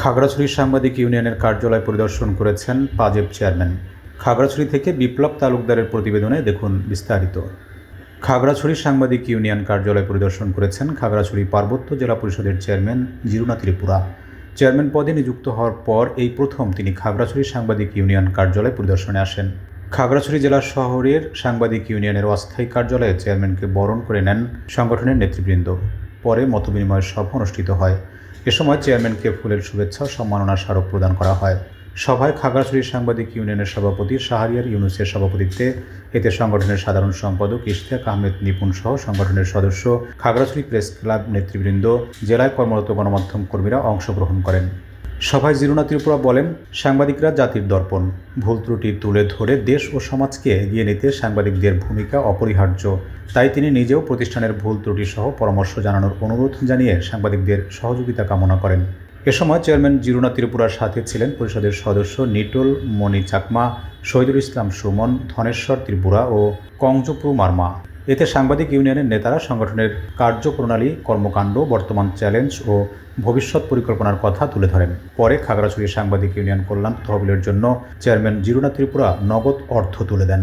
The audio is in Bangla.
খাগড়াছড়ি সাংবাদিক ইউনিয়নের কার্যালয় পরিদর্শন করেছেন পাজেব চেয়ারম্যান। খাগড়াছড়ি থেকে বিপ্লব তালুকদারের প্রতিবেদনে দেখুন বিস্তারিত। খাগড়াছড়ি সাংবাদিক ইউনিয়ন কার্যালয় পরিদর্শন করেছেন খাগড়াছড়ি পার্বত্য জেলা পরিষদের চেয়ারম্যান জিরুনা ত্রিপুরা। চেয়ারম্যান পদে নিযুক্ত হওয়ার পর এই প্রথম তিনি খাগড়াছড়ি সাংবাদিক ইউনিয়ন কার্যালয় পরিদর্শনে আসেন। খাগড়াছড়ি জেলা শহরের সাংবাদিক ইউনিয়নের অস্থায়ী কার্যালয়ে চেয়ারম্যানকে বরণ করে নেন সংগঠনের নেতৃবৃন্দ। পরে মতবিনিময় সভা অনুষ্ঠিত হয়। এ সময় চেয়ারম্যানকে ফুলের শুভেচ্ছা সম্মাননা স্মারক প্রদান করা হয়। সভায় খাগড়াছড়ি সাংবাদিক ইউনিয়নের সভাপতি শাহরিয়ার ইউনুসের সভাপতিত্বে এতে সংগঠনের সাধারণ সম্পাদক ইশতিয়াক আহমেদ নিপুণ সহ সংগঠনের সদস্য খাগড়াছড়ি প্রেস ক্লাব নেতৃবৃন্দ, জেলায় কর্মরত গণমাধ্যম কর্মীরা অংশগ্রহণ করেন। সভায় জিরুনা ত্রিপুরা বলেন, সাংবাদিকরা জাতির দর্পণ। ভুল ত্রুটি তুলে ধরে দেশ ও সমাজকে এগিয়ে নিতে সাংবাদিকদের ভূমিকা অপরিহার্য। তাই তিনি নিজেও প্রতিষ্ঠানের ভুল ত্রুটি সহ পরামর্শ জানানোর অনুরোধ জানিয়ে সাংবাদিকদের সহযোগিতা কামনা করেন। এ সময় চেয়ারম্যান জিরুনা ত্রিপুরার সাথে ছিলেন পরিষদের সদস্য নিটোল মণি চাকমা শহীদুল ইসলাম সুমন, ধনেশ্বর ত্রিপুরা ও কংজপ্রু মার্মা। এতে সাংবাদিক ইউনিয়নের নেতারা সংগঠনের কার্যপ্রণালী, কর্মকাণ্ড, বর্তমান চ্যালেঞ্জ ও ভবিষ্যৎ পরিকল্পনার কথা তুলে ধরেন। পরে খাগড়াছড়ি সাংবাদিক ইউনিয়ন কল্যাণ তহবিলের জন্য চেয়ারম্যান জিরুনা ত্রিপুরা নগদ অর্থ তুলে দেন।